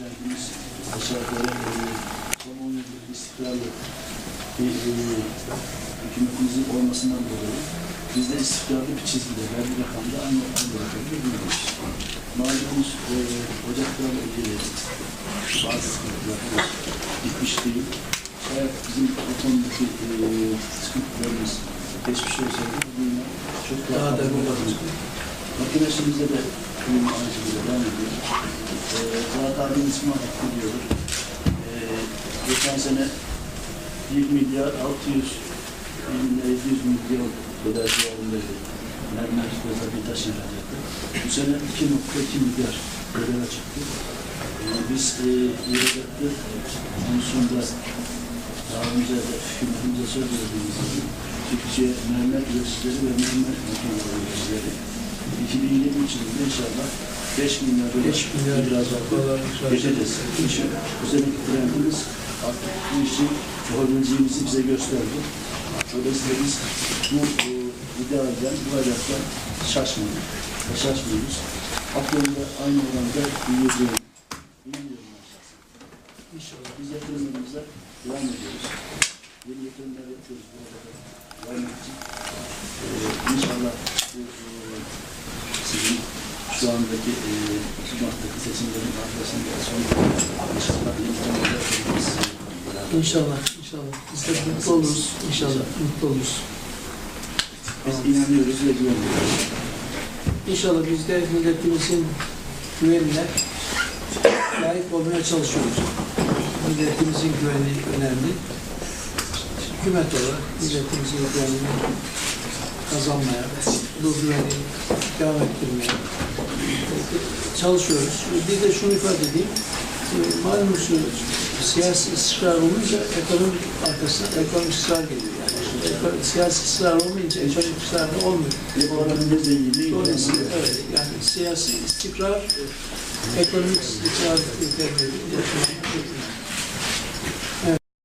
beklentimiz aşağı yukarı e, son 10 yıllık istikrarlı bir e, hükümetimizin olmasından dolayı biz de istikrarlı bir çizgide verdiği rakamda aynı aynı rakamda büyüyoruz. Malumunuz e, ocaklarla ilgili bazı sıkıntılar bitmiş değil. Eğer bizim o konudaki e, sıkıntılarımız geçmiş olsaydı bugün çok daha, Daha da olurdu. Arkadaşımızda da aynı şekilde devam ediyor. Fuat abinin ismi aktif ediyordur. Ee, geçen sene 1 milyar 600 milyar 700 milyon kadar civarındaydı. Mermer ve tabii taş ihracattı. Bu sene 2.2 milyar dolara çıktı. Ee, biz e, ihracattı konusunda daha önce de hükümetimize söz verdiğimiz gibi Türkçe mermer üreticileri ve mermer makineleri üreticileri 2023 yılında inşallah 5 milyar dolar 5 milyar dolar ihracat. geçeceğiz. Bu seneki trendimiz artık bu işi yapabileceğimizi bize gösterdi. Dolayısıyla biz bu e, idealden, bu şaşmadık ve şaşmıyoruz. Aklımda aynı oranda ben şahsen. İnşallah. Biz yatırımlarımıza devam ediyoruz. Yeni yatırımlar yapıyoruz bu arada. Devam için. Ee, inşallah bu e, sizin şu andaki e, 30 Mart'taki seçimlerin arkasında inşallah imkanlar yapacağız. İnşallah. İnşallah. Biz de mutlu oluruz. İnşallah. Mutlu oluruz. Biz inanıyoruz ve güveniyoruz. İnşallah biz de milletimizin güvenine layık olmaya çalışıyoruz. Milletimizin güveni önemli. Hükümet olarak milletimizin güvenini kazanmaya, bu güveni devam ettirmeye çalışıyoruz. Bir de şunu ifade edeyim. E, Malumunuz siyasi ısrar olunca ekonomik arkasına ekonomik ısrar geliyor. Yani Eko- siyasi ısrar olmayınca ekonomik ısrar da olmuyor. Ne zenginliği Dolayısıyla evet, yani siyasi istikrar, ekonomik istikrar mümkün.